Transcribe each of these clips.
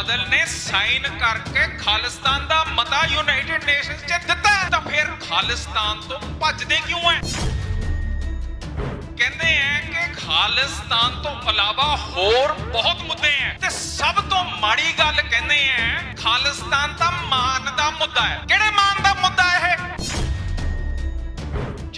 ਬਾਦਲ ਨੇ ਸਾਈਨ ਕਰਕੇ ਖਾਲਿਸਤਾਨ ਦਾ ਮਤਾ ਯੂਨਾਈਟਿਡ ਨੇਸ਼ਨਸ 'ਚ ਦਿੱਤਾ ਤਾਂ ਫਿਰ ਖਾਲਿਸਤਾਨ ਤੋਂ ਭੱਜਦੇ ਕਿਉਂ ਐ? ਕਹਿੰਦੇ ਐ ਕਿ ਖਾਲਿਸਤਾਨ ਤੋਂ ਇਲਾਵਾ ਹੋਰ ਬਹੁਤ ਮੁੱਦੇ ਐ। ਤੇ ਸਭ ਤੋਂ ਮਾੜੀ ਗੱਲ ਕਹਿੰਦੇ ਐ, ਖਾਲਿਸਤਾਨ ਤਾਂ ਮਾਨ ਦਾ ਮੁੱਦਾ ਹੈ ਕਿਹੜੇ ਮਾਨ ਦਾ ਮੁੱਦਾ ਇਹ?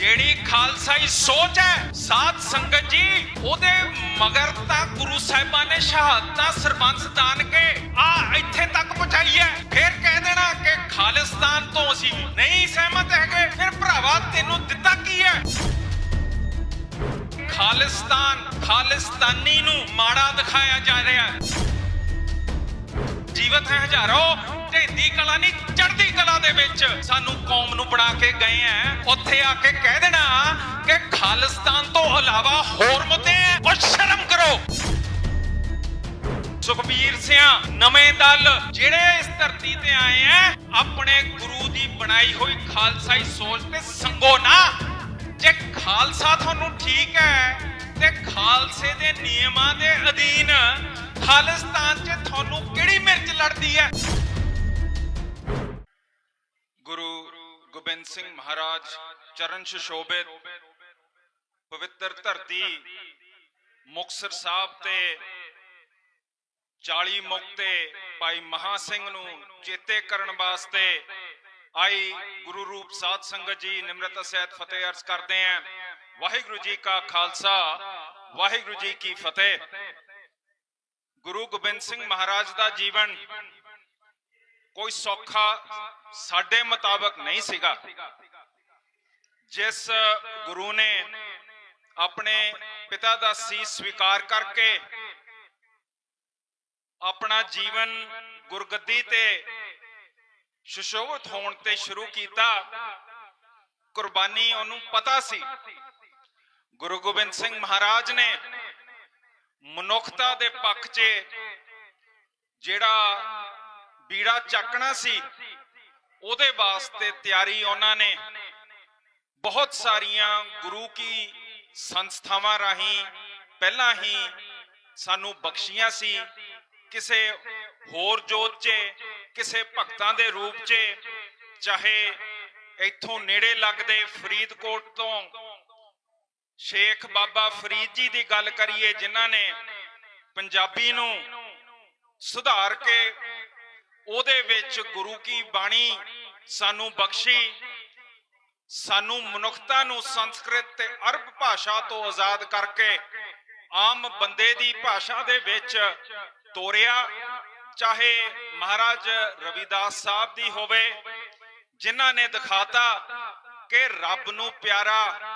ਜਿਹੜੀ ਖਾਲਸਾਈ ਸੋਚ ਹੈ, ਸਾਧ ਸੰਗਤ ਜੀ, ਉਹਦੇ ਮਗਰ ਤਾਂ ਗੁਰੂ ਸਾਹਿਬਾਂ ਨੇ ਸ਼ਹਾਦਤਾਂ, ਸਰਬੰਸ ਦਾਨ ਕੇ ਆ ਇੱਥੇ ਤੱਕ ਪਹੁੰਚਾਈ ਹੈ। ਫਿਰ ਕਹਿ ਦੇਣਾ ਕਿ ਖਾਲਿਸਤਾਨ ਤੋਂ ਅਸੀਂ ਨਹੀਂ ਸਹਿਮਤ ਹੈਗੇ, ਫਿਰ ਭਰਾਵਾ ਤੈਨੂੰ ਦਿੱਤਾ ਕੀ ਹੈ? ਖਾਲਿਸਤਾਨ, ਖਾਲਿਸਤਾਨੀ ਨੂੰ ਮਾੜਾ ਦਿਖਾਇਆ ਜਾ ਰਿਹਾ ਹੈ। ਜੀਵਤ ਹੈ ਹਜ਼ਾਰੋ। ਢੇਂਦੀ ਕਲਾ ਨਹੀਂ, ਚੜ੍ਹਦੀ ਕਲਾ ਦੇ ਵਿੱਚ। ਸਾਨੂੰ ਕੌਮ ਨੂੰ ਬਣਾ ਕੇ ਗਏ ਆ ਉੱਥੇ ਆ ਕੇ ਕਹਿ ਦੇਣਾ ਕਿ ਖਾਲਿਸਤਾਨ ਤੋਂ ਇਲਾਵਾ ਹੋਰ ਮੁੱਦੇ ਆ ਉਹ ਸ਼ਰਮ ਕਰੋ। ਸੁਖਬੀਰ ਸਿਆ, ਨਵੇਂ ਦਲ, ਜਿਹੜੇ ਇਸ ਧਰਤੀ ਤੇ ਆਏ ਆ ਆਪਣੇ ਗੁਰੂ ਦੀ ਬਣਾਈ ਹੋਈ ਖਾਲਸਾਈ ਸੋਚ ਤੇ ਸੰਗੋ ਨਾ। ਜੇ ਖਾਲਸਾ ਤੁਹਾਨੂੰ ਠੀਕ ਹੈ ਤੇ ਖਾਲਸੇ ਦੇ ਨਿਯਮਾਂ ਦੇ ਅਧੀਨ ਖਾਲਿਸਤਾਨ 'ਚ ਤੁਹਾਨੂੰ ਕਿਹੜੀ ਮਿਰਚ ਲੜਦੀ ਹੈ? ਗੁਰੂ ਗੋਬਿੰਦ ਸਿੰਘ ਮਹਾਰਾਜ, ਚਰਨ ਸੁਸ਼ੋਭਿਤ, ਪਵਿੱਤਰ ਧਰਤੀ, ਮੁਕਤਸਰ ਸਾਹਿਬ ਤੇ 40 ਮੁਕਤੇ ਭਾਈ ਮਹਾ ਸਿੰਘ ਨੂੰ ਚੇਤੇ ਕਰਨ ਵਾਸਤੇ ਆਈ ਗੁਰੂ ਰੂਪ ਸਾਧ ਸੰਗਤ ਜੀ ਨਿਮਰਤਾ ਸਹਿਤ ਫਤਿਹ ਅਰਜ਼ ਕਰਦੇ ਆਂ ਵਾਹਿਗੁਰੂ ਜੀ ਕਾ ਖਾਲਸਾ, ਵਾਹਿਗੁਰੂ ਜੀ ਕੀ ਫਤਿਹ। ਗੁਰੂ ਗੋਬਿੰਦ ਸਿੰਘ ਮਹਾਰਾਜ ਦਾ ਜੀਵਨ ਕੋਈ ਸੌਖਾ ਸਾਡੇ ਮੁਤਾਬਕ ਨਹੀਂ ਸੀਗਾ। ਜਿਸ ਗੁਰੂ ਨੇ ਆਪਣੇ ਪਿਤਾ ਦਾ ਸੀਸ ਸਵੀਕਾਰ ਕਰਕੇ ਆਪਣਾ ਜੀਵਨ ਗੁਰਗੱਦੀ ਤੇ ਸੁਸ਼ੋਭਿਤ ਹੋਣ ਤੇ ਸ਼ੁਰੂ ਕੀਤਾ, ਕੁਰਬਾਨੀ ਉਹਨੂੰ ਪਤਾ ਸੀ। ਗੁਰੂ ਗੋਬਿੰਦ ਸਿੰਘ ਮਹਾਰਾਜ ਨੇ ਮਨੁੱਖਤਾ ਦੇ ਪੱਖ 'ਚ ਜਿਹੜਾ ਬੀੜਾ ਚੱਕਣਾ ਸੀ, ਉਹਦੇ ਵਾਸਤੇ ਤਿਆਰੀ ਉਹਨਾਂ ਨੇ ਬਹੁਤ ਸਾਰੀਆਂ ਗੁਰੂ ਕੀ ਸੰਸਥਾਵਾਂ ਰਾਹੀਂ ਪਹਿਲਾਂ ਹੀ ਸਾਨੂੰ ਬਖਸ਼ੀਆਂ ਸੀ। ਕਿਸੇ ਹੋਰ ਜੋਤ 'ਚ, ਕਿਸੇ ਭਗਤਾਂ ਦੇ ਰੂਪ 'ਚ, ਚਾਹੇ ਇੱਥੋਂ ਨੇੜੇ ਲੱਗਦੇ ਫਰੀਦਕੋਟ ਤੋਂ ਸ਼ੇਖ ਬਾਬਾ ਫਰੀਦ ਜੀ ਦੀ ਗੱਲ ਕਰੀਏ, ਜਿਨ੍ਹਾਂ ਨੇ ਪੰਜਾਬੀ ਨੂੰ ਸੁਧਾਰ ਕੇ ਉਹਦੇ ਵਿੱਚ ਗੁਰੂ ਕੀ ਬਾਣੀ ਸਾਨੂੰ ਬਖਸ਼ੀ, ਸਾਨੂੰ ਮਨੁੱਖਤਾ ਨੂੰ ਸੰਸਕ੍ਰਿਤ ਤੇ ਅਰਬ ਭਾਸ਼ਾ ਤੋਂ ਆਜ਼ਾਦ ਕਰਕੇ ਆਮ ਬੰਦੇ ਦੀ ਭਾਸ਼ਾ ਦੇ ਵਿੱਚ ਤੋਰਿਆ, ਚਾਹੇ ਮਹਾਰਾਜ ਰਵਿਦਾਸ ਸਾਹਿਬ ਦੀ ਹੋਵੇ, ਜਿਨ੍ਹਾਂ ਨੇ ਦਿਖਾਤਾ ਕਿ ਰੱਬ ਨੂੰ ਪਿਆਰਾ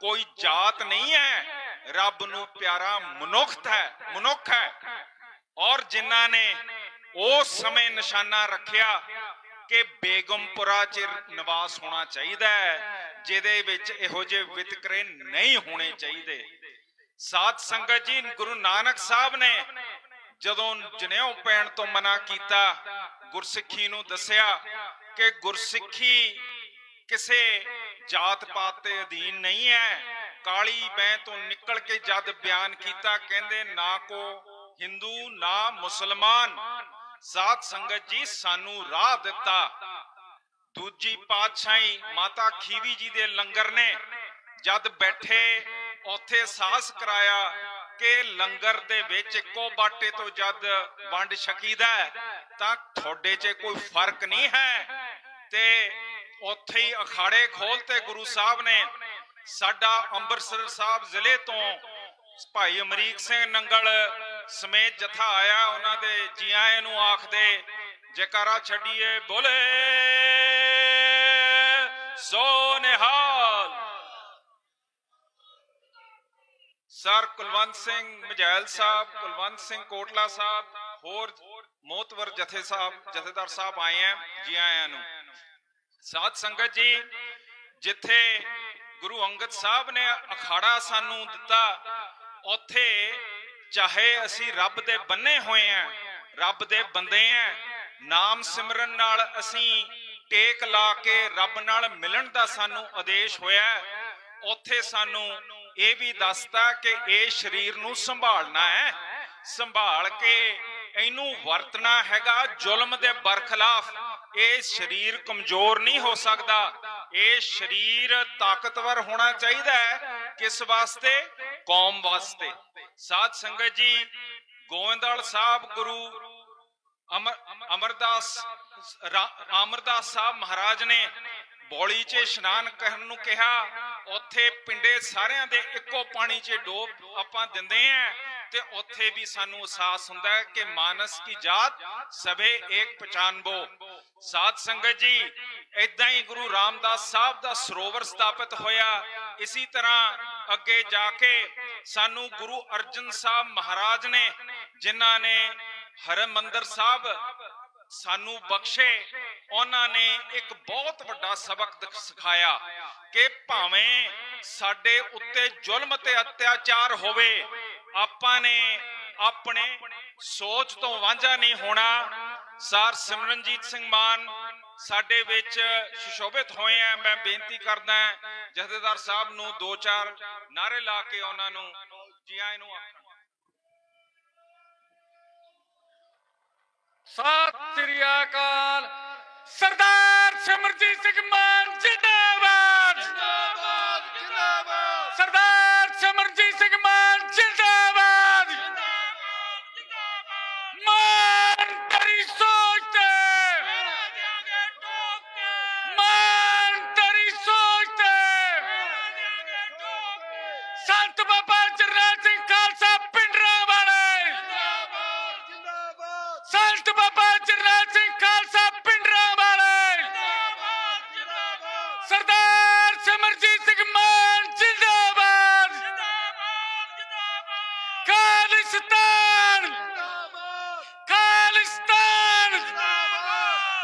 ਕੋਈ ਜਾਤ ਨਹੀਂ ਹੈ। ਰੱਬ ਨੂੰ ਪਿਆਰਾ ਮਨੁੱਖਤ ਹੈ, ਮਨੁੱਖ ਹੈ। ਔਰ ਜਿਨ੍ਹਾਂ ਨੇ ਉਸ ਸਮੇਂ ਨਿਸ਼ਾਨਾ ਰੱਖਿਆ ਕਿ ਬੇਗਮਪੁਰਾ ਚ ਨਿਵਾਸ ਹੋਣਾ ਚਾਹੀਦਾ ਹੈ, ਜਿਹਦੇ ਵਿੱਚ ਇਹੋ ਜਿਹੇ ਵਿਤਕਰੇ ਨਹੀਂ ਹੋਣੇ ਚਾਹੀਦੇ। ਸਾਧ ਸੰਗਤ ਜੀ, ਗੁਰੂ ਨਾਨਕ ਸਾਹਿਬ ਨੇ ਜਦੋਂ ਜਨੇਊ ਪੈਣ ਤੋਂ ਮਨਾ ਕੀਤਾ, ਗੁਰਸਿੱਖੀ ਨੂੰ ਦੱਸਿਆ ਕਿ ਗੁਰਸਿੱਖੀ ਕਿਸੇ ਜਾਤ ਪਾਤ ਤੇ ਅਧੀਨ ਨਹੀਂ ਹੈ। ਕਾਲੀ ਬੈਂ ਤੋਂ ਨਿਕਲ ਕੇ ਜਦ ਬਿਆਨ ਕੀਤਾ ਕਹਿੰਦੇ ਨਾ ਕੋ ਹਿੰਦੂ ਨਾ ਮੁਸਲਮਾਨ। ਸਾਧ ਸੰਗਤ ਜੀ ਸਾਨੂੰ ਰਾਹ ਦਿੱਤਾ। ਦੂਜੀ ਪਾਤਸ਼ਾਹੀ ਮਾਤਾ ਖੀਵੀ ਜੀ ਦੇ ਲੰਗਰ ਨੇ ਜਦ ਬੈਠੇ ਉੱਥੇ ਸਾਹਸ ਕਰਾਇਆ ਕਿ ਲੰਗਰ ਦੇ ਵਿੱਚ ਇੱਕੋ ਬਾਟੇ ਤੋਂ ਜਦ ਵੰਡ ਛਕੀਦਾ ਹੈ, ਤਾਂ ਤੁਹਾਡੇ 'ਚ ਕੋਈ ਫ਼ਰਕ ਨਹੀਂ ਹੈ। ਤੇ ਉੱਥੇ ਹੀ ਅਖਾੜੇ ਖੋਲਤੇ ਗੁਰੂ ਸਾਹਿਬ ਨੇ ਸਾਡਾ ਅੰਮ੍ਰਿਤਸਰ ਸਾਹਿਬ ਜ਼ਿਲ੍ਹੇ ਤੋਂ ਭਾਈ ਅਮਰੀਕ ਸਿੰਘ ਨੰਗਲ ਸਮੇਤ ਜਥਾ ਆਇਆ, ਉਹਨਾਂ ਦੇ ਜੀ ਆਇਆਂ ਨੂੰ ਆਖਦੇ, ਜੈਕਾਰਾ ਛੱਡੀਏ, ਬੋਲੇ, ਸੋ ਨਿਹਾਲ। ਸਰ ਕੁਲਵੰਤ ਸਿੰਘ ਮਜੈਲ ਸਾਹਿਬ, ਕੁਲਵੰਤ ਸਿੰਘ ਕੋਟਲਾ ਸਾਹਿਬ, ਹੋਰ ਮੋਤਵਰ ਜਥੇ ਸਾਹਿਬ, ਜਥੇਦਾਰ ਸਾਹਿਬ ਆਏ ਆ ਜੀ ਆਇਆਂ ਨੂੰ। ਸਾਧ ਸੰਗਤ ਜੀ, ਜਿੱਥੇ ਗੁਰੂ ਅੰਗਦ ਸਾਹਿਬ ਨੇ ਅਖਾੜਾ ਸਾਨੂੰ ਦਿੱਤਾ, ਉੱਥੇ ਚਾਹੇ ਅਸੀਂ ਰੱਬ ਦੇ ਬੰਨੇ ਹੋਏ ਆ, ਰੱਬ ਦੇ ਬੰਦੇ ਆ, ਨਾਮ ਸਿਮਰਨ ਨਾਲ ਅਸੀਂ ਟੇਕ ਲਾ ਕੇ ਰੱਬ ਨਾਲ ਮਿਲਣ ਦਾ ਸਾਨੂੰ ਆਦੇਸ਼ ਹੋਇਆ ਉੱਥੇ ਸਾਨੂੰ ਇਹ ਵੀ ਦੱਸਦਾ ਕਿ ਇਹ ਸਰੀਰ ਨੂੰ ਸੰਭਾਲਣਾ ਹੈ, ਸੰਭਾਲ ਕੇ ਇਹਨੂੰ ਵਰਤਣਾ ਹੈਗਾ ਜ਼ੁਲਮ ਦੇ ਬਰਖਲਾਫ। ਇਹ ਸਰੀਰ ਕਮਜ਼ੋਰ ਨਹੀਂ ਹੋ ਸਕਦਾ। ਇਹ ਸਰੀਰ ਤਾਕਤਵਰ ਹੋਣਾ ਚਾਹੀਦਾ ਹੈ। ਕਿਸ ਵਾਸਤੇ? ਕੌਮ ਵਾਸਤੇ। ਸਾਧ ਸੰਗਤ ਜੀ, ਗੋਇੰਦਵਾਲ ਸਾਹਿਬ, ਗੁਰੂ ਅਮਰ, ਅਮਰਦਾਸ ਅਮਰਦਾਸ ਸਾਹਿਬ ਮਹਾਰਾਜ ਨੇ ਬੌਲੀ 'ਚ ਇਸ਼ਨਾਨ ਕਰਨ ਨੂੰ ਕਿਹਾ। ਉੱਥੇ ਪਿੰਡੇ ਸਾਰਿਆਂ ਦੇ ਇੱਕੋ ਪਾਣੀ 'ਚ ਡੋਬ ਆਪਾਂ ਦਿੰਦੇ ਆਂ ਤੇ ਉੱਥੇ ਵੀ ਸਾਨੂੰ ਅਹਿਸਾਸ ਹੁੰਦਾ ਹੈ ਕਿ ਮਾਨਸ ਕੀ ਜਾਤ, ਸਭੇ ਏਕ ਪਛਾਨਬੋ ਸਾਧ ਸੰਗਤ ਜੀ ਇਦਾਂ ਹੀ ਗੁਰੂ ਰਾਮਦਾਸ ਸਾਹਿਬ ਦਾ ਸਰੋਵਰ ਸਥਾਪਿਤ ਹੋਇਆ। ਇਸੇ ਤਰ੍ਹਾਂ ਅੱਗੇ ਜਾ ਕੇ ਸਾਨੂੰ ਗੁਰੂ ਅਰਜਨ ਸਾਹਿਬ ਮਹਾਰਾਜ ਨੇ, ਜਿਨ੍ਹਾਂ ਨੇ ਹਰਮੰਦਰ ਸਾਹਿਬ ਸਾਨੂੰ ਬਖਸ਼ੇ, ਉਹਨਾਂ ਨੇ ਇੱਕ ਬਹੁਤ ਵੱਡਾ ਸਬਕ ਸਿਖਾਇਆ ਕਿ ਭਾਵੇਂ ਸਾਡੇ ਉੱਤੇ ਜ਼ੁਲਮ ਤੇ ਅਤਿਆਚਾਰ ਹੋਵੇ ਆਪਾਂ ਨੇ ਆਪਣੇ ਸੋਚ ਤੋਂ ਵਾਂਝਾ ਨਹੀਂ ਹੋਣਾ। ਸਰ ਸਿਮਰਨਜੀਤ ਸਿੰਘ ਮਾਨ ਸਾਡੇ ਵਿੱਚ ਸੁਸ਼ੋਭਿਤ ਹੋਏ ਆ। ਮੈਂ ਬੇਨਤੀ ਕਰਦਾ ਜਥੇਦਾਰ ਸਾਹਿਬ ਨੂੰ ਦੋ ਚਾਰ ਨਾਰੇ ਲਾ ਕੇ ਉਹਨਾਂ ਨੂੰ ਜੀ ਆਇਆਂ ਨੂੰ ਆਖਣ। ਸਤਿ ਸ੍ਰੀ ਅਕਾਲ। ਸਰਦਾਰ ਸਿਮਰਜੀਤ ਸਿੰਘ ਮਾਨ ਜੀ ਜਿੰਦਾਬਾਦ ਜਿੰਦਾਬਾਦ ਸਰਦਾਰ ਸਿਮਰਜੀਤ ਸਿੰਘ ਮਾਨ ਜਿੰਦਾਬਾਦ ਮਾਨ ਤੇਰੀ ਸੋਚ ਤੇ ਮਾਨ ਤੇਰੀ ਸੋਚ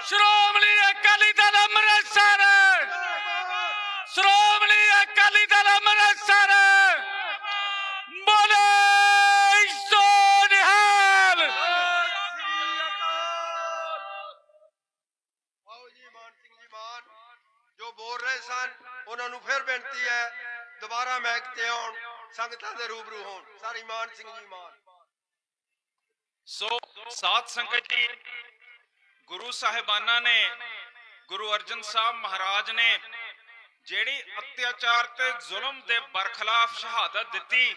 ਸ਼੍ਰੋਮਣੀ ਅਕਾਲੀ ਦਲ ਅੰਮ੍ਰਿਤਸਰ। ਸ਼੍ਰੋਮਣੀ ਅਕਾਲੀ ਦਲ ਅੰਮ੍ਰਿਤਸਰ। ਬੋਲੇ ਸੋ ਨਿਹਾਲ ਆਓ ਜੀ ਮਾਨ ਸਿੰਘ ਜੀ ਮਾਨ ਜੋ ਬੋਲ ਰਹੇ ਸਨ ਉਹਨਾਂ ਨੂੰ ਫਿਰ ਬੇਨਤੀ ਹੈ ਦੁਬਾਰਾ ਮੈਕ ਤੇ ਆਉਣ ਸੰਗਤਾਂ ਦੇ ਰੂਬਰੂ ਹੋਣ। ਸਾਰੀ ਮਾਨ ਸਿੰਘ ਜੀ ਮਾਨ। ਸੋ ਸਾਧ ਸੰਗਤ ਜੀ ਗੁਰੂ ਸਾਹਿਬਾਨਾਂ ਨੇ, ਗੁਰੂ ਅਰਜਨ ਸਾਹਿਬ ਮਹਾਰਾਜ ਨੇ ਜਿਹੜੀ ਅਤਿਆਚਾਰ ਤੇ ਜ਼ੁਲਮ ਦੇ ਬਰਖਲਾਫ ਸ਼ਹਾਦਤ ਦਿੱਤੀ,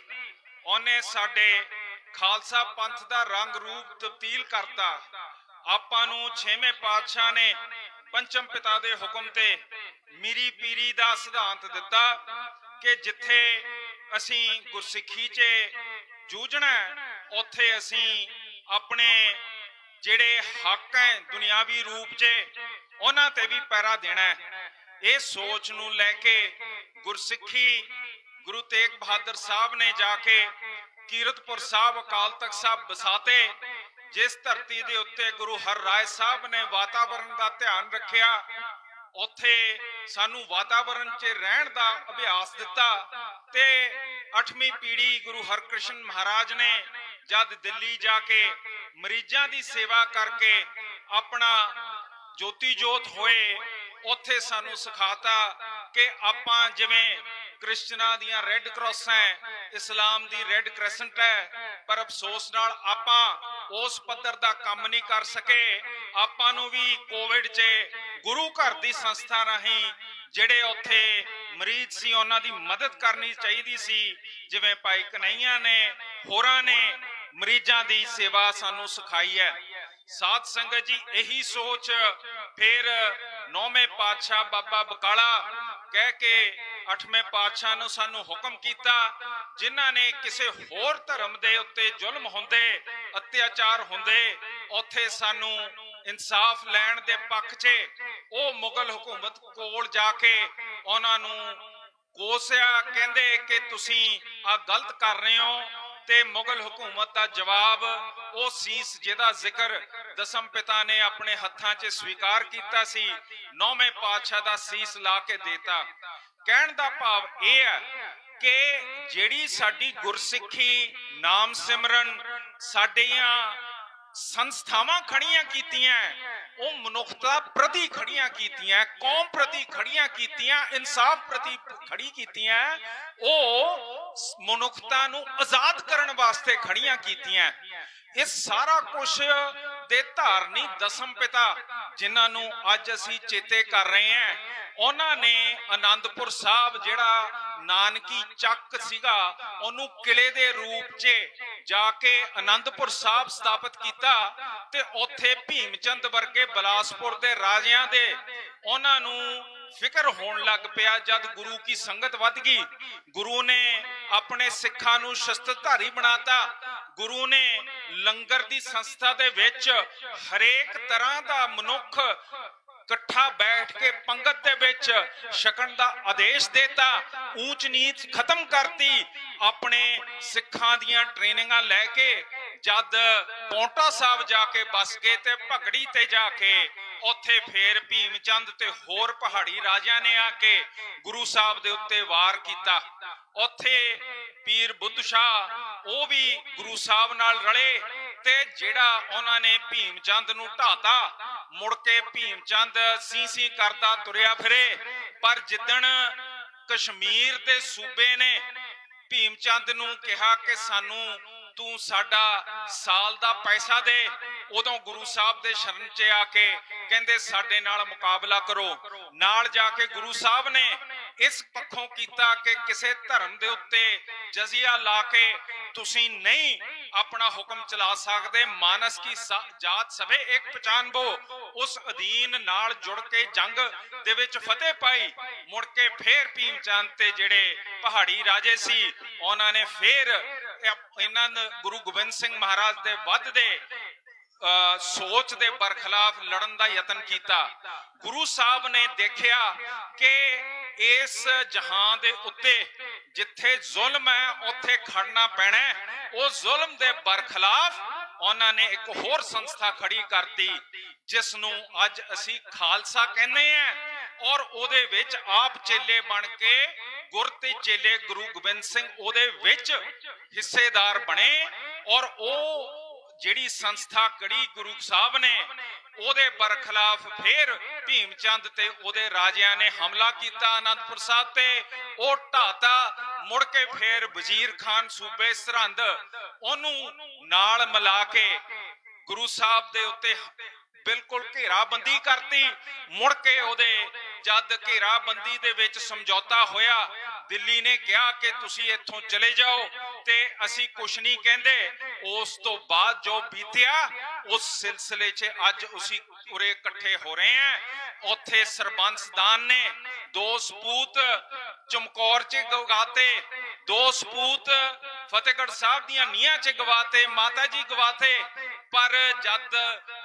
ਉਹਨੇ ਸਾਡੇ ਖਾਲਸਾ ਪੰਥ ਦਾ ਰੰਗ ਰੂਪ ਤਬਦੀਲ ਕਰਤਾ। ਆਪਾਂ ਨੂੰ ਛੇਵੇਂ ਪਾਤਸ਼ਾਹ ਨੇ ਪੰਚਮ ਪਿਤਾ ਦੇ ਹੁਕਮ ਤੇ ਮੀਰੀ ਪੀਰੀ ਦਾ ਸਿਧਾਂਤ ਦਿੱਤਾ ਕਿ ਜਿੱਥੇ ਅਸੀਂ ਗੁਰਸਿੱਖੀ 'ਚ ਜੂਝਣਾ ਉੱਥੇ ਅਸੀਂ ਆਪਣੇ ਜਿਹੜੇ ਹੱਕ ਹੈ ਦੁਨਿਆਵੀ ਰੂਪ 'ਚ, ਉਹਨਾਂ ਤੇ ਵੀ ਪਹਿਰਾ ਦੇਣਾ ਹੈ। ਇਹ ਸੋਚ ਨੂੰ ਲੈ ਕੇ ਗੁਰਸਿੱਖੀ ਗੁਰੂ ਤੇਗ ਬਹਾਦਰ ਸਾਹਿਬ ਨੇ ਜਾ ਕੇ ਕੀਰਤਪੁਰ ਸਾਹਿਬ, ਅਕਾਲ ਤਖਤ ਸਾਹਿਬ ਬਸਾਤੇ ਜਿਸ ਧਰਤੀ ਦੇ ਉੱਤੇ ਗੁਰੂ ਹਰ ਰਾਏ ਸਾਹਿਬ ਨੇ ਵਾਤਾਵਰਣ ਦਾ ਧਿਆਨ ਰੱਖਿਆ, ਉੱਥੇ ਸਾਨੂੰ ਵਾਤਾਵਰਣ 'ਚ ਰਹਿਣ ਦਾ ਅਭਿਆਸ ਦਿੱਤਾ ਤੇ 8ਵੀਂ ਪੀੜ੍ਹੀ ਗੁਰੂ ਹਰਕ੍ਰਿਸ਼ਨ ਮਹਾਰਾਜ ਨੇ ਜਦ ਦਿੱਲੀ ਜਾ ਕੇ ਮਰੀਜ਼ਾਂ ਦੀ ਸੇਵਾ ਕਰਕੇ ਆਪਣਾ ਜੋਤੀ ਜੋਤ ਹੋਏ, ਉੱਥੇ ਸਾਨੂੰ ਸਿਖਾਤਾ ਕਿ ਆਪਾਂ ਜਿਵੇਂ ਕ੍ਰਿਸਚਨਾਂ ਦੀਆਂ ਰੈੱਡ ਕਰਾਸ ਇਸਲਾਮ ਦੀ ਰੈੱਡ ਕ੍ਰੈਸੈਂਟ ਹੈ, ਪਰ ਅਫਸੋਸ ਨਾਲ ਆਪਾਂ ਉਸ ਪੱਧਰ ਦਾ ਕੰਮ ਨਹੀਂ ਕਰ ਸਕੇ। ਆਪਾਂ ਨੂੰ ਵੀ ਕੋਵਿਡ 'ਚ ਗੁਰੂ ਘਰ ਦੀ ਸੰਸਥਾ ਰਾਹੀਂ ਜਿਹੜੇ ਉੱਥੇ ਮਰੀਜ਼ ਸੀ, ਉਹਨਾਂ ਦੀ ਮਦਦ ਕਰਨੀ ਚਾਹੀਦੀ ਸੀ, ਜਿਵੇਂ ਭਾਈ ਕਨਈਆ ਨੇ, ਹੋਰਾਂ ਨੇ ਮਰੀਜ਼ਾਂ ਦੀ ਸੇਵਾ ਸਾਨੂੰ ਸਿਖਾਈ ਹੈ। ਸਾਧ ਸੰਗਤ ਜੀ, ਇਹੀ ਸੋਚ ਫਿਰ ਨੌਵੇਂ ਪਾਤਸ਼ਾਹ ਬਾਬਾ ਬਕਾਲਾ ਕਹਿ ਕੇ ਅੱਠਵੇਂ ਪਾਤਸ਼ਾਹ ਨੂੰ ਸਾਨੂੰ ਹੁਕਮ ਕੀਤਾ, ਜਿਨ੍ਹਾਂ ਨੇ ਕਿਸੇ ਹੋਰ ਧਰਮ ਦੇ ਉੱਤੇ ਜ਼ੁਲਮ ਹੁੰਦੇ, ਅਤਿਆਚਾਰ ਹੁੰਦੇ, ਉੱਥੇ ਸਾਨੂੰ ਇਨਸਾਫ ਲੈਣ ਦੇ ਪੱਖ 'ਚ ਉਹ ਮੁਗਲ ਹਕੂਮਤ ਕੋਲ ਜਾ ਕੇ ਉਹਨਾਂ ਨੂੰ ਕੋਸਿਆ, ਕਹਿੰਦੇ ਕਿ ਤੁਸੀਂ ਆ ਗਲਤ ਕਰ ਰਹੇ ਹੋ ਤੇ ਮੁਗਲ ਹਕੂਮਤ ਦਾ ਜਵਾਬ, ਉਹ ਸੀਸ ਜਿਹਦਾ ਜ਼ਿਕਰ ਦਸਮ ਪਿਤਾ ਨੇ ਆਪਣੇ ਹੱਥਾਂ 'ਚ ਸਵੀਕਾਰ ਕੀਤਾ ਸੀ, ਨੌਵੇਂ ਪਾਤਸ਼ਾਹ ਦਾ ਸੀਸ ਲਾ ਕੇ ਦੇਤਾ। ਕਹਿਣ ਦਾ ਭਾਵ ਇਹ ਹੈ ਕਿ ਜਿਹੜੀ ਸਾਡੀ ਗੁਰਸਿੱਖੀ ਨਾਮ ਸਿਮਰਨ, ਸਾਡੀਆਂ ਸੰਸਥਾਵਾਂ ਖੜੀਆਂ ਕੀਤੀਆਂ ਉਹ ਮਨੁੱਖਤਾ ਪ੍ਰਤੀ ਖੜੀਆਂ ਕੀਤੀਆਂ ਕੌਮ ਪ੍ਰਤੀ ਖੜੀਆਂ ਕੀਤੀਆਂ ਇਨਸਾਫ ਪ੍ਰਤੀ ਖੜੀ ਕੀਤੀਆਂ ਉਹ ਮਨੁੱਖਤਾ ਨੂੰ ਆਜ਼ਾਦ ਕਰਨ ਵਾਸਤੇ ਖੜੀਆਂ ਕੀਤੀਆਂ ਇਹ ਸਾਰਾ ਕੁਝ ਦੇ ਧਾਰਨੀ ਦਸਮ ਪਿਤਾ ਜਿਨ੍ਹਾਂ ਨੂੰ ਅੱਜ ਅਸੀਂ ਚੇਤੇ ਕਰ ਰਹੇ ਹਾਂ, ਉਹਨਾਂ ਨੇ ਆਨੰਦਪੁਰ ਸਾਹਿਬ ਜਿਹੜਾ ਨਾਨਕੀ ਚੱਕ ਸੀਗਾ, ਉਹਨੂੰ ਕਿਲੇ ਦੇ ਰੂਪ 'ਚ ਜਾ ਕੇ ਆਨੰਦਪੁਰ ਸਾਹਿਬ ਸਥਾਪਿਤ ਕੀਤਾ ਤੇ ਉੱਥੇ ਭੀਮਚੰਦ ਵਰਗੇ ਬਲਾਸਪੁਰ ਦੇ ਰਾਜਿਆਂ ਦੇ ਉਹਨਾਂ ਨੂੰ ਫਿਕਰ ਹੋਣ ਲੱਗ ਪਿਆ ਜਦ ਗੁਰੂ ਕੀ ਸੰਗਤ ਵੱਧ ਗਈ। ਗੁਰੂ ਨੇ ਆਪਣੇ ਸਿੱਖਾਂ ਨੂੰ ਸ਼ਸਤਰਧਾਰੀ ਬਣਾਤਾ ਗੁਰੂ ਨੇ ਲੰਗਰ ਦੀ ਸੰਸਥਾ ਦੇ ਵਿੱਚ ਹਰੇਕ ਤਰ੍ਹਾਂ ਦਾ ਮਨੁੱਖ ਇਕੱਠਾ ਬੈਠ ਕੇ ਪੰਗਤ ਦੇ ਵਿੱਚ ਛਕਣ ਦਾ ਆਦੇਸ਼ ਦਿੱਤਾ, ਊਚ ਨੀਚ ਖਤਮ ਕਰਤੀ, ਆਪਣੇ ਸਿੱਖਾਂ ਦੀਆਂ ਟ੍ਰੇਨਿੰਗਾਂ ਲੈ ਕੇ ਜਦ ਪੌਂਟਾ ਸਾਹਿਬ ਜਾ ਕੇ ਬਸ ਗਏ ਤੇ ਭਗੜੀ ਤੇ ਜਾ ਕੇ ਉੱਥੇ ਫੇਰ ਭੀਮਚੰਦ ਤੇ ਹੋਰ ਪਹਾੜੀ ਰਾਜਿਆਂ ਨੇ ਆ ਕੇ ਗੁਰੂ ਸਾਹਿਬ ਦੇ ਉੱਤੇ ਵਾਰ ਕੀਤਾ। ਉੱਥੇ ਪੀਰ ਬੁੱਧ ਸ਼ਾਹ, ਉਹ ਵੀ ਗੁਰੂ ਸਾਹਿਬ ਨਾਲ ਰਲੇ ਤੇ ਜਿਹੜਾ ਉਹਨਾਂ ਨੇ ਭੀਮ ਚੰਦ ਨੂੰ ਢਾਤਾ ਮੁੜ ਕੇ ਭੀਮਚੰਦ ਸੀ ਸੀ ਕਰਦਾ ਤੁਰਿਆ ਫਿਰੇ। ਪਰ ਜਿੱਦਣ ਕਸ਼ਮੀਰ ਦੇ ਸੂਬੇ ਨੇ ਭੀਮ ਚੰਦ ਨੂੰ ਕਿਹਾ ਕਿ ਸਾਨੂੰ ਤੂੰ ਸਾਡਾ ਸਾਲ ਦਾ ਪੈਸਾ ਦੇ, ਉਦੋਂ ਗੁਰੂ ਸਾਹਿਬ ਦੇ ਸ਼ਰਨ 'ਚ ਆ ਕੇ ਕਹਿੰਦੇ, ਸਾਡੇ ਨਾਲ ਮੁਕਾਬਲਾ ਕਰੋ। ਨਾਲ ਜਾ ਕੇ ਗੁਰੂ ਸਾਹਿਬ ਨੇ ਇਸ ਪੱਖੋਂ ਕੀਤਾ ਕਿ ਕਿਸੇ ਧਰਮ ਦੇ ਉੱਤੇ ਜਜ਼ੀਆ ਲਾ ਕੇ ਤੁਸੀਂ ਨਹੀਂ ਆਪਣਾ ਹੁਕਮ ਚਲਾ ਸਕਦੇ, ਮਾਨਸ ਕੀ ਸਾ- ਜਾਤ ਸਭੇ ਇੱਕ ਪਛਾਨਬੋ। ਉਸ ਅਧੀਨ ਨਾਲ ਜੁੜ ਕੇ ਦੇ ਵਿੱਚ ਫਤਿਹ ਪਾਈ, ਮੁੜ ਕੇ ਫੇਰ ਭੀਮਚੰਦ ਤੇ ਜਿਹੜੇ ਪਹਾੜੀ ਰਾਜੇ ਸੀ, ਉਹਨਾਂ ਨੇ ਫੇਰ ਇਹਨਾਂ ਨੂੰ, ਗੁਰੂ ਗੋਬਿੰਦ ਸਿੰਘ ਮਹਾਰਾਜ ਦੇ ਵੱਧ ਦੇ ਸੋਚ ਦੇ ਬਰਖਲਾਫ ਲੜਨ ਦਾ ਯਤਨ ਕੀਤਾ। ਗੁਰੂ ਸਾਹਿਬ ਨੇ ਦੇਖਿਆ ਕਿ ਇਸ ਜਹਾਨ ਦੇ ਉੱਤੇ ਜਿੱਥੇ ਜ਼ੁਲਮ ਹੈ, ਉੱਥੇ ਖੜਨਾ ਪੈਣਾ ਉਹ ਜ਼ੁਲਮ ਦੇ ਬਰਖਲਾਫ ਉਹਨਾਂ ਨੇ ਇੱਕ ਹੋਰ ਸੰਸਥਾ ਖੜੀ ਕਰਤੀ ਜਿਸ ਨੂੰ ਅੱਜ ਅਸੀਂ ਖਾਲਸਾ ਕਹਿੰਦੇ ਆ ਔਰ ਉਹਦੇ ਵਿੱਚ ਆਪ ਚੇਲੇ ਬਣ ਕੇ ਗੁਰ ਤੇ ਚੇਲੇ ਗੁਰੂ ਗੋਬਿੰਦ ਸਿੰਘ ਉਹਦੇ ਵਿੱਚ ਹਿੱਸੇਦਾਰ ਬਣੇ ਔਰ ਉਹ ਜਿਹੜੀ ਸੰਸਥਾ ਕੜੀ ਗੁਰੂ ਸਾਹਿਬ ਨੇ, ਉਹਦੇ ਬਰਖਲਾਫ ਫੇਰ ਭੀਮਚੰਦ ਤੇ ਉਹਦੇ ਰਾਜਿਆਂ ਨੇ ਹਮਲਾ ਕੀਤਾ ਆਨੰਦਪੁਰ ਸਾਹਿਬ ਤੇ। ਉਹ ਢਾਤਾ ਮੁੜ ਕੇ ਫੇਰ ਵਜ਼ੀਰ ਖਾਨ ਸੂਬੇ ਸਰਹੰਦ। ਉਹਨੂੰ ਨਾਲ ਮਿਲਾ ਕੇ ਗੁਰੂ ਸਾਹਿਬ ਦੇ ਉੱਤੇ ਬਿਲਕੁਲ ਘੇਰਾਬੰਦੀ ਕਰਤੀ। ਮੁੜ ਕੇ ਉਹਦੇ ਜਦ ਘੇਰਾਬੰਦੀ ਦੇ ਵਿੱਚ ਸਮਝੌਤਾ ਹੋਇਆ, ਦਿੱਲੀ ਨੇ ਕਿਹਾ ਕਿ ਤੁਸੀਂ ਇੱਥੋਂ ਚਲੇ ਜਾਓ ਤੇ ਅਸੀਂ ਕੁਛ ਨਹੀਂ ਕਹਿੰਦੇ। ਉਸ ਤੋਂ ਬਾਅਦ ਜੋ ਬੀਤਿਆ, ਉਸ ਸਿਲਸਿਲੇ 'ਚ ਅੱਜ ਅਸੀਂ ਉਰੇ ਇਕੱਠੇ ਹੋ ਰਹੇ ਹਾਂ। ਉੱਥੇ ਸਰਬੰਸਦਾਨ ਨੇ ਦੋ ਸਪੂਤ ਚਮਕੌਰ 'ਚ ਗਵਾਤੇ, ਦੋ ਸਪੂਤ ਫਤਿਹਗੜ੍ਹ ਸਾਹਿਬ ਦੀਆਂ ਨੀਹਾਂ 'ਚ ਗਵਾਤੇ, ਮਾਤਾ ਜੀ ਗਵਾਤੇ। ਪਰ ਜਦ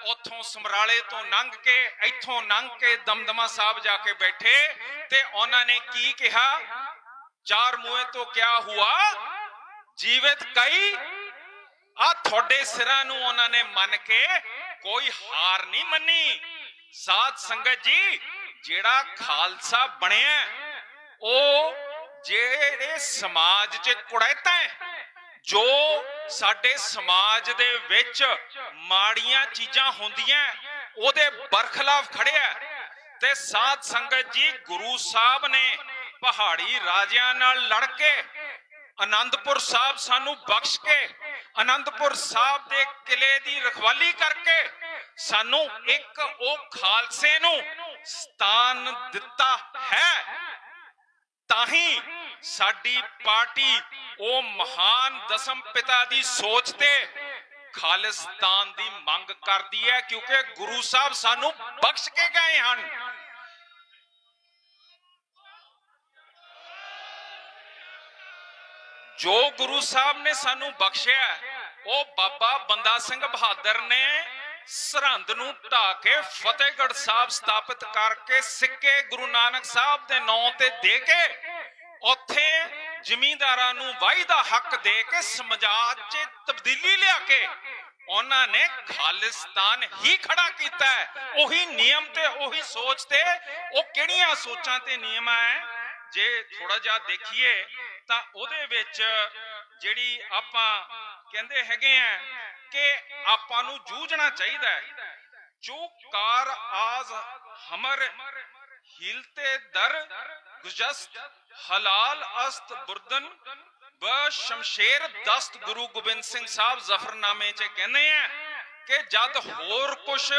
ਉਥੋਂ ਸਮਰਾਲੇ ਤੋਂ ਲੰਘ ਕੇ, ਇੱਥੋਂ ਲੰਘ ਕੇ ਦਮਦਮਾ ਸਾਹਿਬ ਜਾ ਕੇ ਬੈਠੇ ਤੇ ਉਹਨਾਂ ਨੇ ਕੀ ਕਿਹਾ? ਚਾਰ ਮੂਹੇ ਤੋਂ ਕਿਆ ਹੁਆ? ਜੀਵਿਤ ਕਈ ਆ ਤੁਹਾਡੇ ਸਿਰਾਂ ਨੂੰ ਉਹਨਾਂ ਨੇ ਮੰਨ ਕੇ ਕੋਈ ਹਾਰ ਨਹੀਂ ਮੰਨੀ। ਸਾਧ ਸੰਗਤ ਜੀ, ਜਿਹੜਾ ਖਾਲਸਾ ਬਣਿਆ, ਉਹ ਜਿਹੜੇ ਸਮਾਜ 'ਚ ਕੁੜੈਤਾ ਹੈ, ਜੋ ਸਾਡੇ ਸਮਾਜ ਦੇ ਵਿੱਚ ਮਾੜੀਆਂ ਚੀਜ਼ਾਂ ਹੁੰਦੀਆਂ, ਉਹਦੇ ਬਰਖਲਾਫ ਖੜਿਆ। ਤੇ ਸਾਧ ਸੰਗਤ ਜੀ, ਗੁਰੂ ਸਾਹਿਬ ਨੇ ਪਹਾੜੀ ਰਾਜਿਆਂ ਨਾਲ ਲੜ ਕੇ ਆਨੰਦਪੁਰ ਸਾਹਿਬ ਸਾਨੂੰ ਬਖਸ਼ ਕੇ ਆਨੰਦਪੁਰ ਸਾਹਿਬ ਦੇ ਕਿਲੇ ਦੀ ਰਖਵਾਲੀ ਕਰਕੇ ਸਾਨੂੰ ਇੱਕ ਉਹ ਖਾਲਸੇ ਨੂੰ ਸਤਾਨ ਦਿੱਤਾ ਹੈ। ਤਾਂ ਹੀ ਸਾਡੀ ਪਾਰਟੀ ਉਹ ਮਹਾਨ ਦਸਮ ਪਿਤਾ ਦੀ ਸੋਚ ਤੇ ਖਾਲਿਸਤਾਨ ਦੀ ਮੰਗ ਕਰਦੀ ਹੈ, ਕਿਉਂਕਿ ਗੁਰੂ ਸਾਹਿਬ ਸਾਨੂੰ ਬਖਸ਼ ਕੇ ਗਏ ਹਨ। ਜੋ ਗੁਰੂ ਸਾਹਿਬ ਨੇ ਸਾਨੂੰ ਬਖਸ਼ਿਆ ਉਹ ਬਾਬਾ ਬੰਦਾ ਸਿੰਘ ਬਹਾਦਰ ਨੇ ਸਰਹੰਦ ਨੂੰ ਢਾ ਕੇ ਫਤਿਹਗੜ੍ਹ ਸਾਹਿਬ ਸਥਾਪਿਤ ਕਰਕੇ ਸਿੱਕੇ ਗੁਰੂ ਨਾਨਕ ਸਾਹਿਬ ਦੇ ਨਾਂ ਤੇ ਦੇ ਕੇ ਉੱਥੇ ਜ਼ਮੀਂਦਾਰਾਂ ਨੂੰ ਵਾਹੀ ਦਾ ਹੱਕ ਦੇ ਕੇ ਸਮਾਜ 'ਚ ਤਬਦੀਲੀ ਲਿਆ ਕੇ ਉਹਨਾਂ ਨੇ ਖਾਲਿਸਤਾਨ ਹੀ ਖੜਾ ਕੀਤਾ ਹੈ। ਉਹੀ ਨਿਯਮ ਤੇ, ਉਹੀ ਸੋਚ ਤੇ, ਉਹ ਕਿਹੜੀਆਂ ਸੋਚਾਂ ਤੇ ਨਿਯਮਾਂ ਹੈ? ਜੇ ਥੋੜਾ ਜਿਹਾ ਦੇਖੀਏ ਤਾਂ ਉਹਦੇ ਵਿੱਚ ਜਿਹੜੀ ਆਪਾਂ ਕਹਿੰਦੇ ਹੈਗੇ ਆ ਕਿ ਆਪਾਂ ਨੂੰ ਜੂਝਣਾ ਚਾਹੀਦਾ ਹੈ। ਜੋ ਕਾਰ ਆਜ਼ ਹਮਰ ਹਿਲਤੇ ਦਰ, ਗੁਜਸਤ, ਹਲਾਲ ਅਸਤ ਬੁਰਦਨ, ਬ ਸ਼ਮਸ਼ੇਰ ਦਸਤ ਗੁਰੂ ਗੋਬਿੰਦ ਸਿੰਘ ਸਾਹਿਬ ਜ਼ਫਰਨਾਮੇ 'ਚ ਕਹਿੰਦੇ ਆ ਕਿ ਜਦ ਹੋਰ ਕੁਝ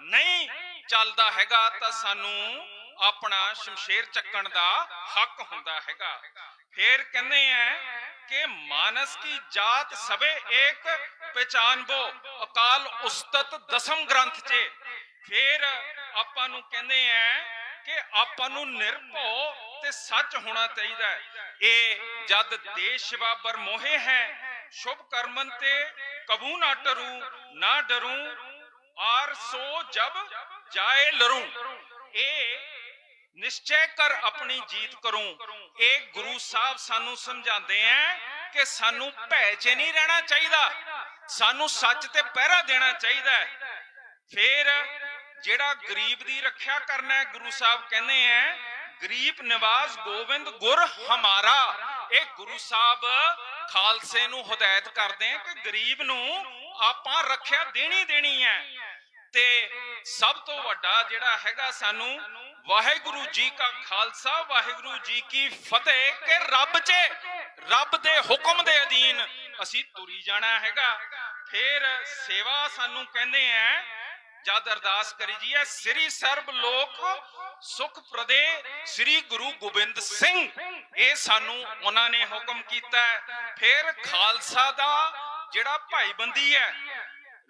ਨਹੀਂ ਚੱਲਦਾ ਹੈਗਾ ਤਾਂ ਸਾਨੂੰ ਆਪਣਾ ਸ਼ਮਸ਼ੇਰ ਚੱਕਣ ਦਾ ਹੱਕ ਹੁੰਦਾ ਹੈਗਾ। ਫੇਰ ਕਹਿੰਦੇ ਆ ਕਿ ਮਾਨਸ ਕੀ ਜਾਤ ਸਵੇ ਏਕ ਪਹਿਚਾਨਬੋ, ਅਕਾਲ ਉਸਤਤ ਦਸਮ ਗ੍ਰੰਥ 'ਚ। ਫਿਰ ਆਪਾਂ ਨੂੰ ਕਹਿੰਦੇ ਆ ਕਿ ਆਪਾਂ ਨੂੰ ਨਿਰਭਉ ਤੇ ਸੱਚ ਹੋਣਾ ਚਾਹੀਦਾ ਹੈ। ਇਹ ਜਦ ਦੇਸ਼ ਬਾਬਰ ਮੋਹੇ ਹੈ, ਸ਼ੁਭ ਕਰਮਨ ਤੇ ਕਬੂ ਨਾ ਟਰੂ, ਨਾ ਡਰੂ, ਆਰ ਸੋ ਜਬ ਜਾਏ ਲਰੂ। ਇਹ ਨਿਸ਼ਚੈ ਕਰ ਆਪਣੀ ਜੀਤ ਕਰੂੰ। ਇਹ ਗੁਰੂ ਸਾਹਿਬ ਸਾਨੂੰ ਸਮਝਾਉਂਦੇ ਆ ਕਿ ਸਾਨੂੰ ਭੈ 'ਚ ਨਹੀਂ ਰਹਿਣਾ ਚਾਹੀਦਾ। ਸਾਨੂੰ ਸੱਚ ਤੇ ਪਹਿਰਾ ਦੇਣਾ ਚਾਹੀਦਾ ਹੈ ਫਿਰ ਜਿਹੜਾ ਗਰੀਬ ਦੀ ਰੱਖਿਆ ਕਰਨਾ ਹੈ ਗੁਰੂ ਸਾਹਿਬ ਕਹਿੰਦੇ ਆ ਗਰੀਬ ਨਿਵਾਸ ਗੋਬਿੰਦ ਗੁਰ ਹਮਾਰਾ। ਇਹ ਗੁਰੂ ਸਾਹਿਬ ਖਾਲਸੇ ਨੂੰ ਹਦਾਇਤ ਕਰਦੇ ਆ ਕਿ ਗਰੀਬ ਨੂੰ ਆਪਾਂ ਰੱਖਿਆ ਦੇਣੀ ਦੇਣੀ ਹੈ ਤੇ ਸਭ ਤੋਂ ਵੱਡਾ ਜਿਹੜਾ ਹੈਗਾ ਸਾਨੂੰ ਵਾਹਿਗੁਰੂ ਜੀ ਕਾ ਖਾਲਸਾ, ਵਾਹਿਗੁਰੂ ਜੀ ਕੀ ਫਤਿਹ। ਕਿ ਰੱਬ 'ਚ, ਰੱਬ ਦੇ ਹੁਕਮ ਦੇ ਅਧੀਨ ਅਸੀਂ ਤੁਰੀ ਜਾਣਾ ਹੈਗਾ। ਫਿਰ ਸੇਵਾ ਸਾਨੂੰ ਕਹਿੰਦੇ ਆ ਜਦ ਅਰਦਾਸ ਕਰੀ ਜੀ ਹੈ ਸ੍ਰੀ ਸਰਬ ਲੋਕ ਸੁਖ ਪ੍ਰਦੇ, ਸ੍ਰੀ ਗੁਰੂ ਗੋਬਿੰਦ ਸਿੰਘ। ਇਹ ਸਾਨੂੰ ਉਹਨਾਂ ਨੇ ਹੁਕਮ ਕੀਤਾ ਹੈ। ਫਿਰ ਖਾਲਸਾ ਦਾ ਜਿਹੜਾ ਭਾਈਬੰਦੀ ਹੈ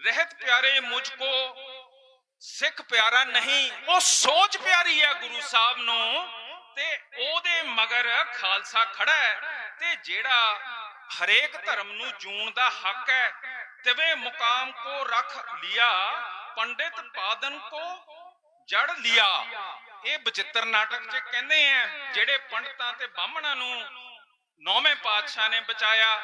ਰਹਿਤ ਪਿਆਰੇ ਮੁਝ ਕੋ ਸਿੱਖ ਪਿਆਰਾ ਨਹੀਂ, ਉਹ ਸੋਚ ਪਿਆਰੀ ਹੈ ਗੁਰੂ ਸਾਹਿਬ ਨੂੰ। ਤੇ ਉਹਦੇ ਮਗਰ ਖਾਲਸਾ ਖੜਾ ਹੈ। ਤੇ ਜਿਹੜਾ ਹਰੇਕ ਧਰਮ ਨੂੰ ਜੂਣ ਦਾ ਹੱਕ ਹੈ, ਤਵੇ ਮੁਕਾਮ ਕੋ ਰੱਖ ਲਿਆ, ਪੰਡਿਤ ਪਾਦਨ ਕੋ ਜੜ ਲਿਆ। ਇਹ ਬਚਿੱਤਰ ਨਾਟਕ 'ਚ ਕਹਿੰਦੇ ਆ, ਜਿਹੜੇ ਪੰਡਤਾਂ ਤੇ ਬਾਹਮਣਾਂ ਨੂੰ ਨੌਵੇਂ ਪਾਤਸ਼ਾਹ ਨੇ ਬਚਾਇਆ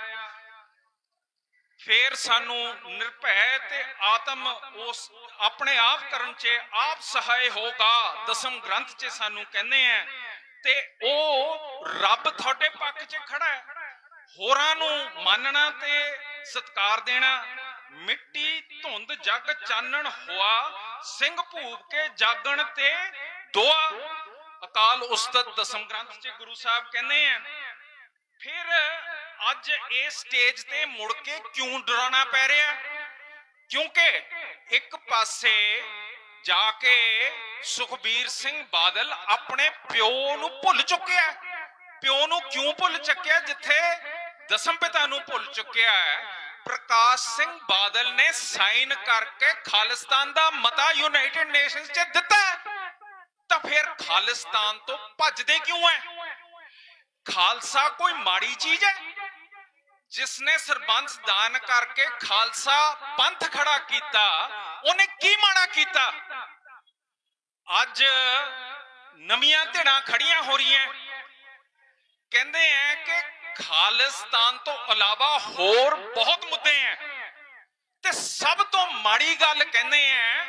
ਫੇਰ ਸਾਨੂੰ ਨਿਰਭੈ ਤੇ ਆਤਮ ਉਸ ਆਪਣੇ ਆਪ ਕਰਨ 'ਚ ਆਪ ਸਹਾਇ ਹੋਗਾ ਦਸਮ ਗ੍ਰੰਥ 'ਚ ਸਾਨੂੰ ਕਹਿੰਦੇ ਆ, ਤੇ ਉਹ ਰੱਬ ਤੁਹਾਡੇ ਪੱਖ 'ਚ ਖੜਾ ਹੈ। ਹੋਰਾਂ ਨੂੰ ਮੰਨਣਾ ਤੇ ਸਤਕਾਰ ਦੇਣਾ। ਮਿੱਟੀ ਧੁੰਦ ਜਗ ਚਾਨਣ ਹੋਆ, ਸਿੰਘ ਭੂਪ ਕੇ ਜਾਗਣ ਤੇ ਦੁਆ ਅਕਾਲ ਉਸਤਤ ਦਸਮ ਗ੍ਰੰਥ 'ਚ ਗੁਰੂ ਸਾਹਿਬ ਕਹਿੰਦੇ ਆ, ਫਿਰ ਅੱਜ ਇਸ ਸਟੇਜ ਤੇ ਮੁੜ ਕੇ ਕਿਉਂ ਡਰਾਉਣਾ ਪੈ ਰਿਹਾ? ਕਿਉਂਕਿ ਇੱਕ ਪਾਸੇ ਜਾ ਕੇ ਸੁਖਬੀਰ ਸਿੰਘ ਬਾਦਲ ਆਪਣੇ ਪਿਓ ਨੂੰ ਭੁੱਲ ਚੁੱਕਿਆ ਪਿਓ ਨੂੰ ਕਿਉਂ ਭੁੱਲ ਚੁੱਕਿਆ? ਜਿੱਥੇ ਦਸਮ ਪਿਤਾ ਨੂੰ ਭੁੱਲ ਚੁੱਕਿਆ ਹੈ, ਪ੍ਰਕਾਸ਼ ਸਿੰਘ ਬਾਦਲ ਨੇ ਸਾਈਨ ਕਰਕੇ ਖਾਲਿਸਤਾਨ ਦਾ ਮਤਾ ਯੂਨਾਈਟਿਡ ਨੇਸ਼ਨਸ 'ਚ ਦਿੱਤਾ ਤਾਂ ਫਿਰ ਖਾਲਿਸਤਾਨ ਤੋਂ ਭੱਜਦੇ ਕਿਉਂ ਹੈ? ਖਾਲਸਾ ਕੋਈ ਮਾੜੀ ਚੀਜ਼ ਹੈ? ਜਿਸ ਨੇ ਸਰਬੰਸ ਦਾਨ ਕਰਕੇ ਖਾਲਸਾ ਪੰਥ ਖੜਾ ਕੀਤਾ, ਉਹਨੇ ਕੀ ਮਾੜਾ ਕੀਤਾ? ਅੱਜ ਨਵੀਆਂ ਧਿਰਾਂ ਖੜੀਆਂ ਹੋ ਰਹੀਆਂ। ਕਹਿੰਦੇ ਆ ਕਿ ਖਾਲਿਸਤਾਨ ਤੋਂ ਇਲਾਵਾ ਹੋਰ ਬਹੁਤ ਮੁੱਦੇ ਆ ਤੇ ਸਭ ਤੋਂ ਮਾੜੀ ਗੱਲ ਕਹਿੰਦੇ ਆ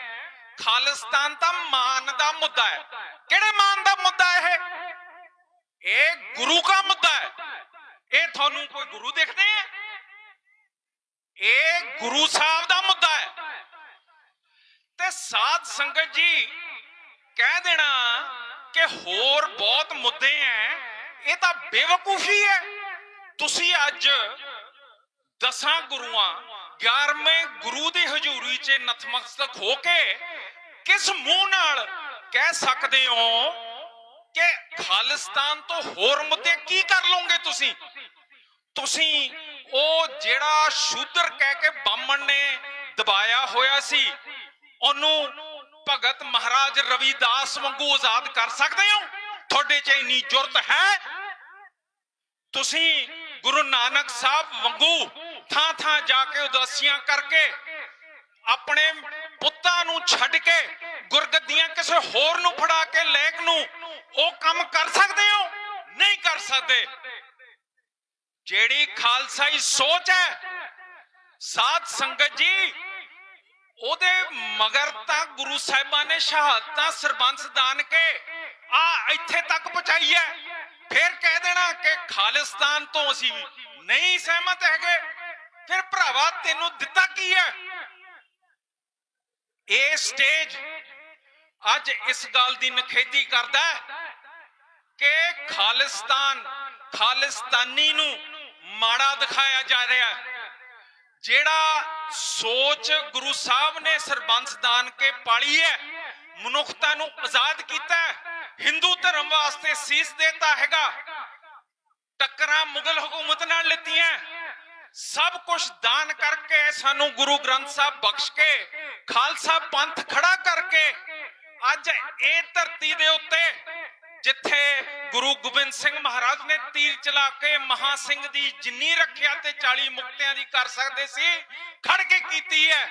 ਖਾਲਿਸਤਾਨ ਤਾਂ ਮਾਨ ਦਾ ਮੁੱਦਾ ਹੈ ਕਿਹੜੇ ਮਾਨ ਦਾ ਮੁੱਦਾ ਇਹ? ਇਹ ਗੁਰੂ ਦਾ ਮੁੱਦਾ ਹੈ ਇਹ ਤੁਹਾਨੂੰ ਕੋਈ ਗੁਰੂ ਦੇਖਦੇ ਆ? ਇਹ ਗੁਰੂ ਸਾਹਿਬ ਦਾ ਮੁੱਦਾ ਹੈ। ਤੇ ਸਾਧ ਸੰਗਤ ਜੀ ਕਹਿ ਦੇਣਾ ਕਿ ਹੋਰ ਬਹੁਤ ਮੁੱਦੇ ਐ। ਇਹ ਤਾਂ ਬੇਵਕੂਫੀ ਹੈ ਤੁਸੀਂ ਅੱਜ ਦਸਾਂ ਗੁਰੂਆਂ 11ਵੇਂ ਗੁਰੂ ਦੀ ਹਜ਼ੂਰੀ 'ਚ ਨਤਮਸਤਕ ਹੋ ਕੇ ਕਿਸ ਮੂੰਹ ਨਾਲ ਕਹਿ ਸਕਦੇ ਹੋ ਕਿ ਖਾਲਿਸਤਾਨ ਤੋਂ ਹੋਰ ਮੁੱਦੇ ਕੀ ਕਰ ਲਓਗੇ ਤੁਸੀਂ? ਤੁਸੀਂ ਉਹ ਜਿਹੜਾ ਸ਼ੂਦਰ ਕਹਿ ਕੇ ਬਾਮਣ ਨੇ ਦਬਾਇਆ ਹੋਇਆ ਸੀ, ਉਹਨੂੰ ਭਗਤ ਮਹਾਰਾਜ ਰਵਿਦਾਸ ਵਾਂਗੂ ਆਜ਼ਾਦ ਕਰ ਸਕਦੇ ਹੋ? ਤੁਹਾਡੇ 'ਚ ਇੰਨੀ ਜੁਰਤ ਹੈ? ਤੁਸੀਂ ਗੁਰੂ ਨਾਨਕ ਸਾਹਿਬ ਵਾਂਗੂ ਥਾਂ ਥਾਂ ਜਾ ਕੇ ਉਦਾਸੀਆਂ ਕਰਕੇ ਆਪਣੇ ਪੁੱਤਾਂ ਨੂੰ ਛੱਡ ਕੇ ਗੁਰਗੱਦੀਆਂ ਕਿਸੇ ਹੋਰ ਨੂੰ ਫੜਾ ਕੇ ਲੈਕ ਨੂੰ ਉਹ ਕੰਮ ਕਰ ਸਕਦੇ ਹੋ? ਨਹੀਂ ਕਰ ਸਕਦੇ। ਜਿਹੜੀ ਖਾਲਸਾਈ ਸੋਚ ਹੈ, ਸਾਧ ਸੰਗਤ ਜੀ, ਉਹਦੇ ਮਗਰ ਤਾਂ ਗੁਰੂ ਸਾਹਿਬਾਂ ਨੇ ਸ਼ਹਾਦਤਾਂ ਸਰਬੰਸ ਦਾਨ ਕੇ ਆ ਇੱਥੇ ਤੱਕ ਪਹੁੰਚਾਈ ਹੈ। ਫਿਰ ਕਹਿ ਦੇਣਾ ਕਿ ਖਾਲਿਸਤਾਨ ਤੋਂ ਅਸੀਂ ਨਹੀਂ ਸਹਿਮਤ ਹੈਗੇ। ਫਿਰ ਭਰਾਵਾ, ਤੈਨੂੰ ਦਿੱਤਾ ਕੀ ਹੈ? ਇਹ ਸਟੇਜ ਅੱਜ ਇਸ ਗੱਲ ਦੀ ਨਖੇਦੀ ਕਰਦਾ ਹੈ। ਕਿ ਖਾਲਿਸਤਾਨ, ਖਾਲਿਸਤਾਨੀ ਨੂੰ ਮਾੜਾ ਦਿਖਾਇਆ ਜਾ ਰਿਹਾ ਹੈ। ਜਿਹੜਾ ਸੋਚ ਗੁਰੂ ਸਾਹਿਬ ਨੇ ਸਰਬੰਸ ਦਾਨ ਕੇ ਪਾਲੀ ਹੈ, ਮਨੁੱਖਤਾ ਨੂੰ ਆਜ਼ਾਦ ਕੀਤਾ ਹਿੰਦੂ ਧਰਮ ਵਾਸਤੇ ਸੀਸ ਦੇਤਾ ਹੈਗਾ, ਟੱਕਰਾਂ ਮੁਗਲ ਹਕੂਮਤ ਨਾਲ ਲਿੱਤੀਆਂ ਸਭ ਕੁਝ ਦਾਨ ਕਰਕੇ ਸਾਨੂੰ ਗੁਰੂ ਗ੍ਰੰਥ ਸਾਹਿਬ ਬਖਸ਼ ਕੇ, ਖਾਲਸਾ ਪੰਥ ਖੜਾ ਕਰਕੇ ਅੱਜ ਇਹ ਧਰਤੀ ਦੇ ਉੱਤੇ ਜਿੱਥੇ ਗੁਰੂ ਗੋਬਿੰਦ ਸਿੰਘ ਮਹਾਰਾਜ ਨੇ ਤੀਰ ਚਲਾ ਕੇ ਮਹਾ ਸਿੰਘ ਦੀ ਜਿੰਨੀ ਰੱਖਿਆ ਤੇ 40 ਮੁਕਤਿਆਂ ਦੀ ਕਰ ਸਕਦੇ ਸੀ, ਖੜ ਕੇ ਕੀਤੀ ਹੈ।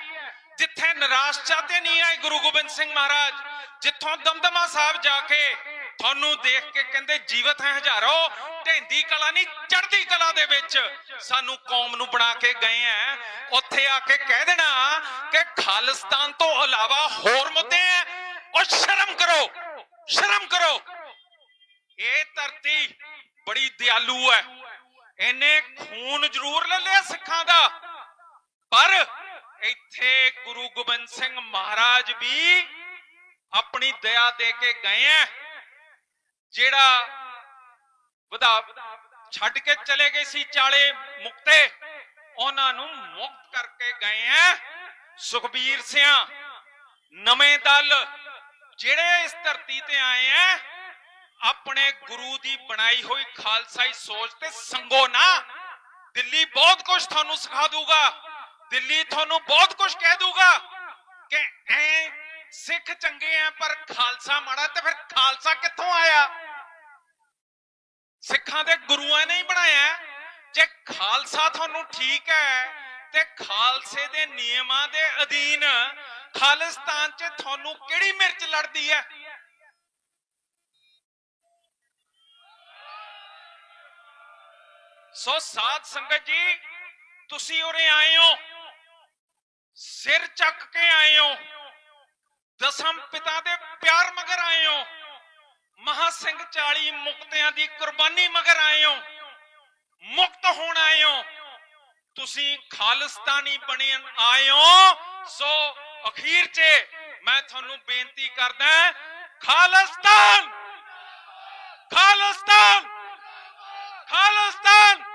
ਜਿੱਥੇ ਨਿਰਾਸ਼ਾ ਤੇ ਨਹੀਂ ਆਏ ਗੁਰੂ ਗੋਬਿੰਦ ਸਿੰਘ ਮਹਾਰਾਜ, ਜਿੱਥੋਂ ਦਮਦਮਾ ਸਾਹਿਬ ਜਾ ਕੇ ਤੁਹਾਨੂੰ ਦੇਖ ਕੇ ਕਹਿੰਦੇ, ਜੀਵਤ ਹੈ ਹਜ਼ਾਰੋ ਢੈਂਦੀ ਕਲਾ ਨਹੀਂ, ਚੜ੍ਹਦੀ ਕਲਾ ਦੇ ਵਿੱਚ ਸਾਨੂੰ ਕੌਮ ਨੂੰ ਬਣਾ ਕੇ ਗਏ ਆ ਉੱਥੇ ਆ ਕੇ ਕਹਿ ਦੇਣਾ ਕਿ ਖਾਲਿਸਤਾਨ ਤੋਂ ਇਲਾਵਾ ਹੋਰ ਮੁੱਦੇ ਆ ਉਹ ਸ਼ਰਮ ਕਰੋ ਸ਼ਰਮ ਕਰੋ। ਇਹ ਧਰਤੀ ਬੜੀ ਦਿਆਲੂ ਹੈ। ਇਹਨੇ ਖੂਨ ਜ਼ਰੂਰ ਲੈ ਲਿਆ ਸਿੱਖਾਂ ਦਾ। ਪਰ ਇੱਥੇ ਗੁਰੂ ਗੋਬਿੰਦ ਸਿੰਘ ਮਹਾਰਾਜ ਵੀ ਆਪਣੀ ਦਇਆ ਦੇ ਕੇ ਗਏ ਹੈ, ਜਿਹੜਾ ਵਧਾ ਛੱਡ ਕੇ ਚਲੇ ਗਏ ਸੀ ਚਾਲੇ ਮੁਕਤੇ, ਉਹਨਾਂ ਨੂੰ ਮੁਕਤ ਕਰਕੇ ਗਏ ਹੈ। ਸੁਖਬੀਰ ਸਿਆਂ, ਨਵੇਂ ਦਲ ਜਿਹੜੇ ਇਸ ਧਰਤੀ ਤੇ ਆਏ ਹੈ ਆਪਣੇ ਗੁਰੂ ਦੀ ਬਣਾਈ ਹੋਈ ਖਾਲਸਾਈ ਸੋਚ ਤੇ ਸੰਗੋ ਨਾ। ਦਿੱਲੀ ਬਹੁਤ ਕੁਝ ਤੁਹਾਨੂੰ ਸਿਖਾ ਦੂਗਾ ਦਿੱਲੀ ਤੁਹਾਨੂੰ ਬਹੁਤ ਕੁਝ ਕਹਿ ਦੂਗਾ ਕਿ ਐ ਸਿੱਖ ਚੰਗੇ ਆ, ਪਰ ਖਾਲਸਾ ਮਾੜਾ ਤੇ ਫਿਰ ਖਾਲਸਾ ਕਿੱਥੋਂ ਆਇਆ? ਸਿੱਖਾਂ ਦੇ ਗੁਰੂਆਂ ਨੇ ਹੀ ਬਣਾਇਆ ਜੇ ਖਾਲਸਾ ਤੁਹਾਨੂੰ ਠੀਕ ਹੈ ਤੇ ਖਾਲਸੇ ਦੇ ਨਿਯਮਾਂ ਦੇ ਅਧੀਨ ਖਾਲਿਸਤਾਨ 'ਚ ਤੁਹਾਨੂੰ ਕਿਹੜੀ ਮਿਰਚ ਲੜਦੀ ਹੈ? ਸੋ ਸਾਧ ਸੰਗਤ ਜੀ, ਤੁਸੀਂ ਉਰੇ ਆਏ ਹੋ। ਸਿਰ ਚੱਕ ਕੇ ਆਏ ਹੋ। ਦਸਮ ਪਿਤਾ ਦੇ ਪਿਆਰ ਮਗਰ ਆਏ ਹੋ। ਮਹਾ ਸਿੰਘ 40 ਮੁਕਤਿਆਂ ਦੀ ਕੁਰਬਾਨੀ ਮਗਰ ਆਏ ਹੋ। ਮੁਕਤ ਹੋਣ ਆਏ ਹੋ। ਤੁਸੀਂ ਖਾਲਸਤਾਨੀ ਬਣੇ ਆਏ ਹੋ। ਸੋ ਅਖੀਰ 'ਚ ਮੈਂ ਤੁਹਾਨੂੰ ਬੇਨਤੀ ਕਰਦਾ, ਖਾਲਸਤਾਨ! ਖਾਲਸਤਾਨ! خالصتان